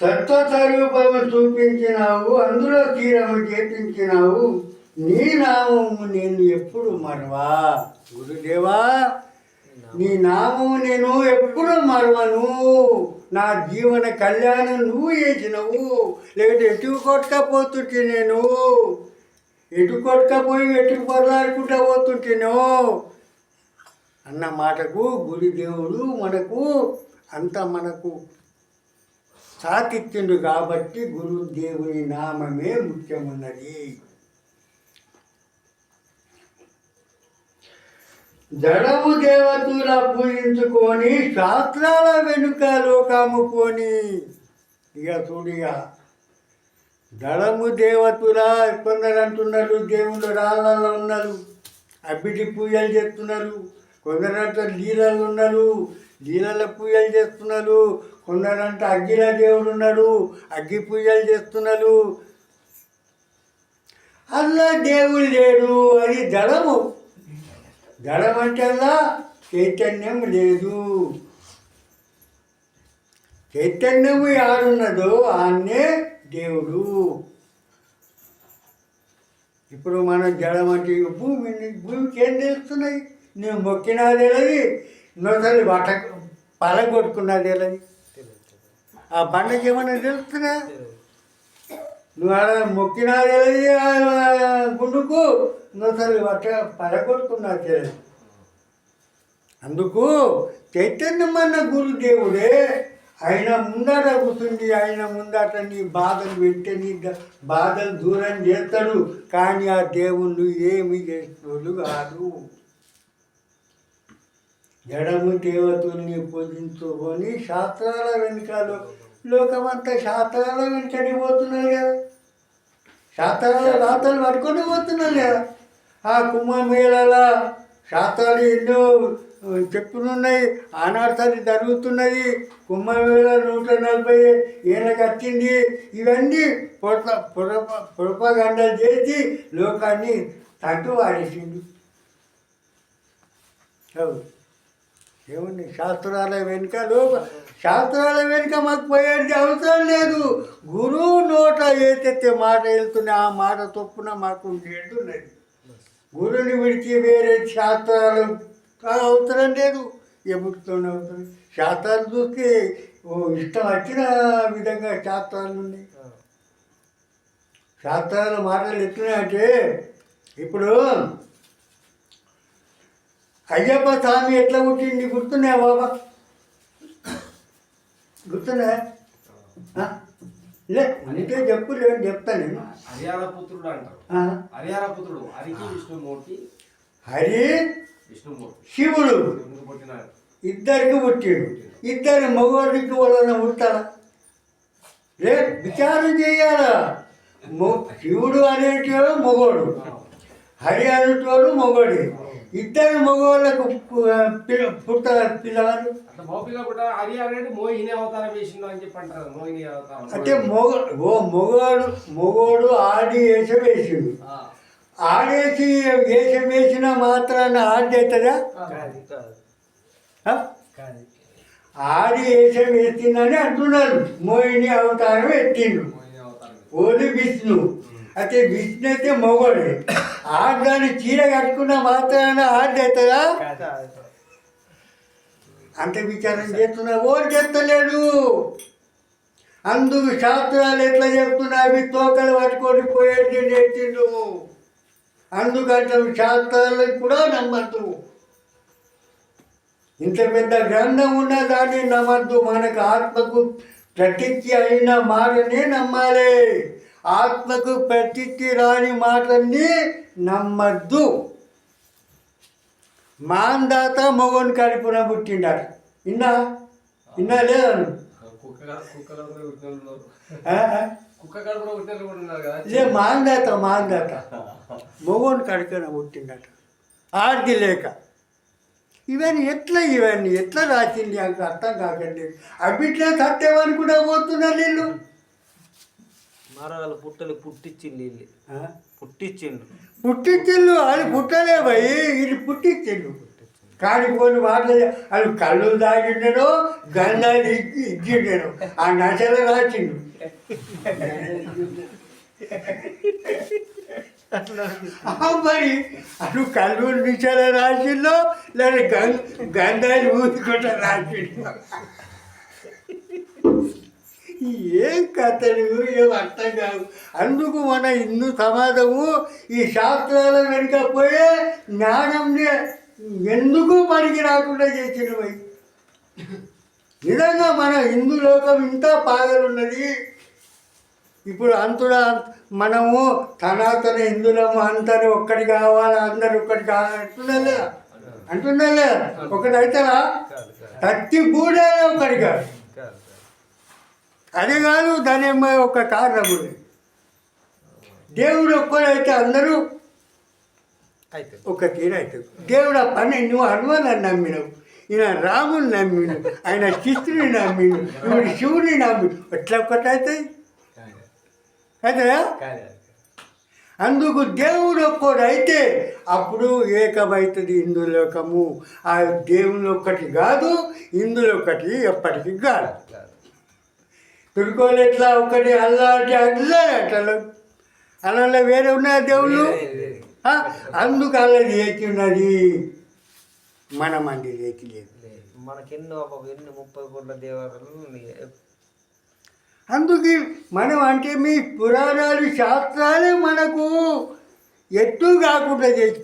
సత్వస్వరూపము చూపించినావు అందులో తీరము చేపించినావు. నీ నామము నేను ఎప్పుడు మరవా? గురుదేవా నీ నామము నేను ఎప్పుడు మరవను? నా జీవన కళ్యాణం నువ్వు చేసినవు. లేకపోతే ఎటు కొట్టకపోతుంటే నేను? ఎటు కొట్టకపోయి ఎటు పొరలాడుకుంటా పోతుంటేనో అన్న మాటకు గురుదేవుడు మనకు అంత మనకు సాతిత్యుడు కాబట్టి గురుదేవుని నామమే ముఖ్యమున్నది. జడము దేవతల పూజించుకొని శాస్త్రాల వెనుక లోకము పోని ఇక చూడిగా దళము దేవతుల కొందరు అంటున్నారు దేవుళ్ళు రాళ్ళలో ఉన్నారు అబ్బిటి పూజలు చేస్తున్నారు కొందరంట లీలలు ఉన్నారు లీలల పూజలు చేస్తున్నారు. కొందరంటే అగ్గిల దేవుడు ఉన్నాడు. అగ్గి పూజలు చేస్తున్నారు. అల్లా దేవుడు లేడు అది దళము. దళం అంటే అల్లా చైతన్యం లేదు. చైతన్యము యాడున్నదో ఆన్నే దేవుడు. ఇప్పుడు మనం జడమంటే అంటే ఇక భూమి భూమికి ఏం తెలుస్తున్నాయి? నేను మొక్కినాది వెళ్ళది నొసలి వాట పలగొట్టుకున్నది వీళ్ళని. ఆ బండకి ఏమన్నా తెలుస్తున్నా నువ్వు ఆడ మొక్కినా గుండుకు ఆ గుండుకు నొసలి వట పలగొట్టుకున్నది తెలియదు అందుకు చైతన్యమన్న గురుదేవుడే ఆయన ముందట కూర్చుండి ఆయన ముందట నీ బాధలు పెట్టి నీ బాధలు దూరం చేస్తాడు. కానీ ఆ దేవుళ్ళు ఏమి చేసేవాళ్ళు కాదు. జడము దేవతల్ని పూజించుకొని శాస్త్రాల వెనుకలు. లోకమంతా శాస్త్రాల వెనుకడి పోతున్నారు కదా. శాస్త్రాల రాతలు పట్టుకొని పోతున్నారు కదా. ఆ కుంభమేళాల శాస్త్రాలు ఎన్నో చెప్పులున్నాయి ఆనాడుసారి జరుగుతున్నది. కుంభమేళ నూట నలభై ఏళ్ళకి వచ్చింది ఇవన్నీ పొరప పొరప పొరపగండలు చేసి లోకాన్ని తట్టు వాడేసిండు ఏమండి శాస్త్రాల వెనుక శాస్త్రాల వెనుక మాకు పోయేది అవసరం లేదు. గురువు నోట ఏదైతే మాట వెళ్తున్నా ఆ మాట తప్పున మాకు చేస్తున్నది గురువుని విడిచి వేరే శాస్త్రాలు అవసరం లేదు. ఎప్పుడుతోనే అవసరం శాస్త్రాలు చూస్తే ఓ ఇష్టం వచ్చిన విధంగా శాస్త్రాలు ఉన్నాయి. శాస్త్రాల మాటలు ఎట్లున్నాయంటే ఇప్పుడు అయ్యప్ప స్వామి ఎట్లా పుట్టింది గుర్తున్నాయా బాబా? గుర్తున్నాయా? లే అంటే చెప్పు లేదు చెప్తా నేను. హరియాణ పుత్రుడు అంటారు. హరియాణ పుత్రుడు హరికి విష్ణుమూర్తి. హరి విష్ణుమూర్తి. శివుడు. ఇద్దరికి పుట్టాడు. ఇద్దరు మగవాడికి వాళ్ళని పుట్టాలా లే విచారం చేయాలా? శివుడు అనేటోడు మగోడు. హరి అనేటోడు మగోడు. ఇద్దరు మగవాళ్ళకు పుట్ట పిల్లలు అంటే మొగ ఓ మొగోడు మొగోడు ఆడి వేసిండు. ఆ. ఆడేసి వేషం వేసిన మాత్రాన ఆడి అవుతుందా ఆ? ఆడి వేషం వేసిందని అంటున్నారు. మోహిని అవతారం ఎత్తిండు. ఓది విష్ణు. అయితే విష్ణు అయితే మొగోడే. ఆడదాన్ని చీర కట్టుకున్న మాత్రాన ఆడి అవుతుందా? అంత విచారం చేస్తున్నా ఓడి చేస్తలేడు అందుకు శాస్త్రాలు ఎట్లా చెప్తున్నా అవి తోకలు పట్టుకొని పోయేది నేర్చిండు అందుకంటే శాస్త్రాలు కూడా నమ్మద్దు. ఇంత పెద్ద గ్రంథం ఉన్న దాన్ని నమ్మద్దు. మనకు ఆత్మకు ప్రతిజ్ఞ అయిన మాటనే నమ్మాలి. ఆత్మకు ప్రతిజ్ఞ రాని మాటని నమ్మద్దు. మాందాత మొగోని కడుపున పుట్టిండారు ఇన్నా ఇన్నా లేదా కుక్క కడ- కుక్క కడుపులో పుట్టిన వాళ్ళు ఉన్నారు. ఆ? ఆ? కుక్క కడుపులో పుట్టిన వాళ్ళు కూడా ఉన్నారు కదా. ఇదే మాందాత మాందాత. మొగోని కడుపున పుట్టిండట ఆర్ది లేక. ఇవన్నీ ఎట్లా ఇవన్నీ ఎట్లా రాసింది? నాకు అర్థం కాకండి అవిట్లే సత్యమని కూడా పోతున్నారు వీళ్ళు. మరొకళ్ళు పుట్టలు పుట్టించిండు ఆ? పుట్టించిండు. పుట్టించిల్లు అది పుట్టలే భయ్. ఇది పుట్టించిల్లు కానిపోని మాటలు అది కళ్ళు తాగిండను గంధాలు ఇచ్చి ఇచ్చిండను. ఆ నశలు రాసిండు ఆ మరి అటు కళ్ళు నిశల రాసిందో లేదా గం గంధాలు ఊదుకుంటా రాసిండు. ఏం కథలు? ఏం అర్థం కాదు. అందుకు మన హిందూ సమాజము ఈ శాస్త్రాల వెనుక పోయే జ్ఞానంని ఎందుకు పనికి రాకుండా చేసినవి నిజంగా మన హిందూ లోకం ఇంత పాగలున్నది. ఇప్పుడు అంతుడా మనము సనాతన హిందువులము అందరూ ఒక్కటి కావాలి? అందరు ఒక్కటి కావాలి? అంటున్నా లేదా అంటున్నా అవుతారా ప్రతి బూడే ఒకటి కాదు. అది కాదు దాని ఒక కారణం ఉంది దేవుడు ఒక్కడైతే అందరూ అయితే ఒక తీరైతాడు దేవుడు ఆ పని నువ్వు హనుమాన్ని నమ్మినవు ఈయన రాముని నమ్మిను ఆయన కృష్ణుని నమ్మిను నువ్వు శివుని నమ్మిను ఎట్లా ఒక్కటైతే అయితే? అందుకు దేవుడు ఒక్కడైతే అప్పుడు ఏకమవుతుంది ఇందులోకము. ఆ దేవుని ఒక్కటి కాదు ఇందులో ఒకటి ఎప్పటికీ కాదు. తుడుకోలు ఎట్లా ఒకటి అల్లాంటి అట్లా అట్లా. అలా వేరే ఉన్నాయా దేవుళ్ళు? అందుకు అలా లేచి ఉన్నది. మన మంది లేచి లేదు. మనకెన్నో ఒక ఎన్ని ముప్పై కోట్ల దేవాలయాలు. అందుకే మనం అంటే మీ పురాణాలు శాస్త్రాలే మనకు ఎత్తు కాకుండా చేసి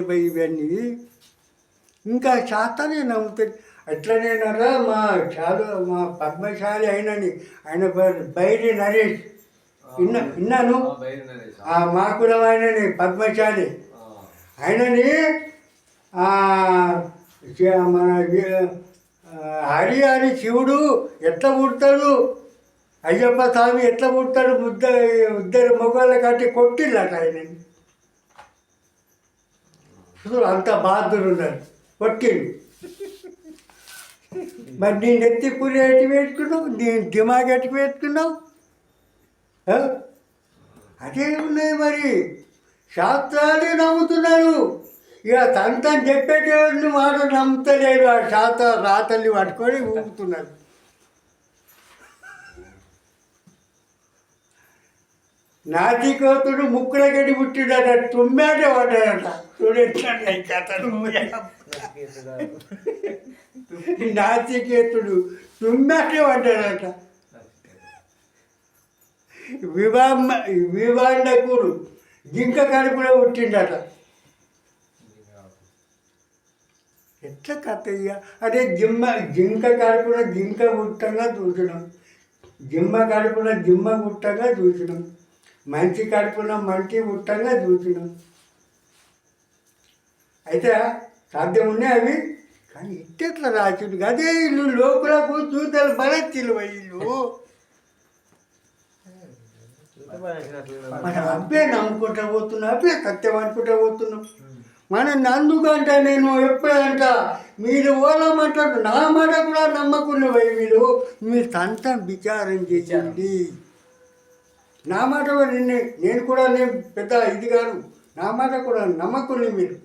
భయ్ ఇవన్నీ. ఇంకా శాస్త్రాలే నమ్ముతాయి అట్లనేనరా మా చాలు మా పద్మశాలి అయినని ఆయన పేరు బైరి నరేష్. విన్నా విన్నాను? ఆ మా కులం ఆయనని పద్మశాలి. ఆయనని మన హరి అని శివుడు ఎట్లా పుడతాడు? అయ్యప్ప స్వామి ఎట్లా పుడతాడు? ముద్ద ఇద్దరు మొగోళ్ళ కట్టి కొట్టిల్లట ఆయనని. అంత బహాదురు ఉన్నారు కొట్టిండు. మరి నీ నెత్తి కూర ఎట్టి పెట్టుకున్నావు నీ దిమాగ్ ఎట్టి పెట్టుకున్నావు అదే ఉన్నాయి మరి. శాస్త్రాలే నమ్ముతున్నారు ఇక తంతని చెప్పేటోడిని వాడు నమ్ముతలేరు ఆ శాస్త్ర రాతల్ని పట్టుకొని ఊపుతున్నారు నాతికోతుడు ముక్కుల గడి పుట్టిడట తుమ్మాట వాడాడట చూడండి కథను నచికేత గారు. నాచికేతుడు తుమ్మాట పడ్డాడట. వివాహ వివాండకుడు జింక కడుపులో పుట్టిండట. ఎట్లా కథ ఇయ్య? అదే జిమ్మ జింక కడుపున జింక గుట్టంగా చూసినాం. జిమ్మ కడుపున జిమ్మ గుట్టంగా చూసినాం. మంచి కడుపున మంచి గుట్టంగా చూసినాం. అయితే సాధ్యం ఉన్నాయి అవి? కానీ ఇట్టెట్లా రాచుడు అదే ఇల్లు లోకులకు చూతలు బలచ్చిలు ఇల్లు. ఇంత మనం అబ్బే నమ్ముకుంటా పోతున్నాం అబ్బే సత్యం అనుకుంటా పోతున్నాం. మనం నందుకంట నేను ఎప్పుడంట మీరు ఓలమంటారు నా మాట కూడా నమ్మకుండా పోయి మీరు. మీరు సంతం విచారం చేయండి నా మాట కూడా నిన్నే నేను కూడా నేను పెద్ద ఇది కాదు. నా మాట కూడా నమ్మకుండా మీరు.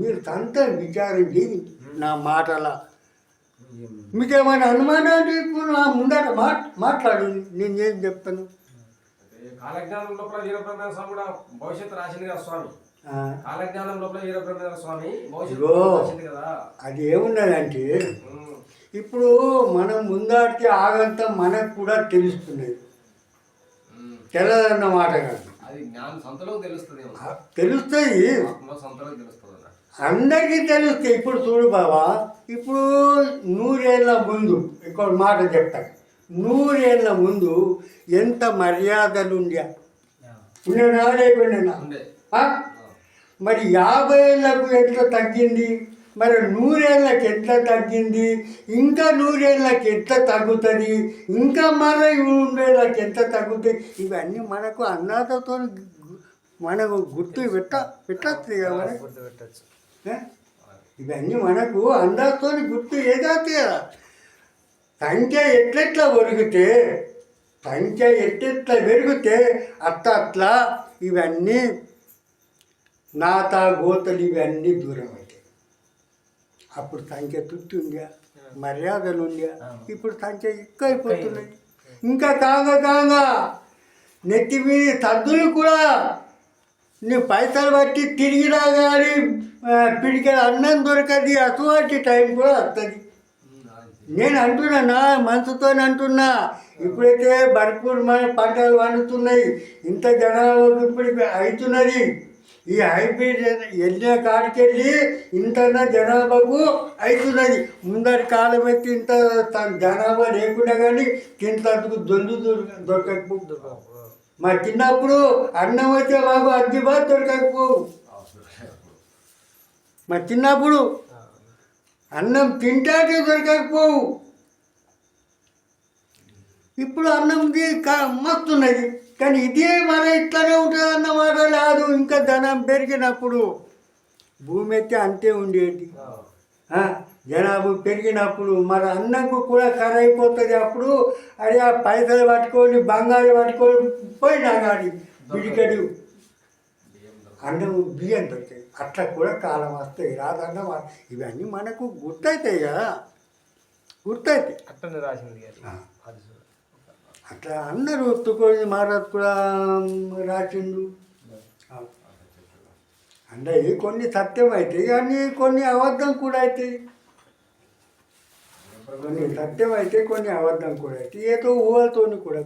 మీరు సంతం విచారం చేయండి నా మాటల. మీకేమైనా అనుమానాలు ఇప్పుడు నా ముందర మాట్ మాట్లాడు. నేను ఏం చెప్తాను? కాలజ్ఞానం లోపల వీరబ్రహ్మ స్వామి కూడా భవిష్యత్తు రాసింది కదా స్వామి. కాలజ్ఞానం లోపల వీరబ్రహ్మ స్వామి భవిష్యత్తు. రాసింది కదా. అది ఏమున్నదంటే. ఇప్పుడు మనం ముందాటికి ఆగంతా మనకు కూడా తెలుస్తున్నది. ఉమ్. తెల్లదన్న మాట కాదు. తెలుస్తాయి. అందరికీ తెలుస్తాయి ఇప్పుడు చూడు బాబా ఇప్పుడు నూరేళ్ళ ముందు ఇంకో మాట చెప్తాను నూరేళ్ళ ముందు ఎంత మర్యాదలు ఉండే. ఉండేనా లేకుండా ఉండే. మరి యాభై ఏళ్ళకు ఎంత తగ్గింది? మరి నూరేళ్ళకి ఎట్లా తగ్గింది? ఇంకా నూరేళ్ళకి ఎట్లా తగ్గుతుంది? ఇంకా మళ్ళీ నూరేళ్ళకి ఎంత తగ్గుతుంది? ఇవన్నీ మనకు అన్నాథతో మనకు గుర్తు పెట్ట పెట్టచ్చు కదా ఏ? ఇవన్నీ మనకు అందరితో గుర్తు ఏదైతే సంఖ్య ఎట్లెట్లా ఒరిగితే సంఖ్య ఎట్లెట్లా పెరిగితే అట్ట అట్లా ఇవన్నీ నాత గోతలు ఇవన్నీ దూరం అప్పుడు సంఖ్య తుట్టి ఉందా మర్యాదలు ఉందా ఇప్పుడు సంఖ్య ఎక్కువ అయిపోతున్నది ఇంకా కాగా కాగా నెత్తి మీద తద్దులు కూడా నీ పైసలు బట్టి తిరిగి రాగాలి పిడికి అన్నం దొరకది అటువంటి టైం కూడా వస్తుంది. నేను అంటున్నా నా మనసుతో అంటున్నా. ఇప్పుడైతే భర్పూర్ మన పంటలు పండుతున్నాయి. ఇంత జనాభా ఇప్పుడు అవుతున్నది. ఈ హైబ్రిడ్ కాడికి కాడికెళ్ళి ఇంత జనాభాకు అవుతున్నది. ముందరి కాలం అయితే ఇంత తన జనాభా లేకుండా కానీ తింటందుకు దొందు దొరక దొరకకపో మా చిన్నప్పుడు అన్నం వచ్చే బాబు అద్దె బాగా దొరకకపోవు. మా చిన్నప్పుడు అన్నం తింటాకే దొరకకపోవు. ఇప్పుడు అన్నంకి క- మస్తున్నది కానీ ఇదే మన ఇట్లానే ఉంటుంది అన్నమాట లేదు ఇంకా ధనం పెరిగినప్పుడు భూమి అయితే అంతే ఉండేది. జనాభా పెరిగినప్పుడు మరి అన్నంకు కూడా కర అయిపోతుంది అప్పుడు. అరే ఆ పైసలు పట్టుకొని బంగారు పట్టుకొని పోయినా కానీ పిడికడు అన్నం బియ్యం దొరికాయి అట్లా కూడా కాలం వస్తాయి. రాదన్న ఇవన్నీ మనకు గుర్తవుతాయి కదా. గుర్తవుతాయి అట్టనే రాసింది అది. అది. అట్లా అందరూ ఒత్తుకొని మహారాజ్ కూడా రాసిండు. అంటే కొన్ని సత్యం అవుతాయి కానీ కొన్ని అబద్ధం కూడా అవుతాయి కొన్ని సత్యం అయితే కొన్ని అబద్ధం కూడా అవుతాయి ఏదో ఊహలతోని కూడా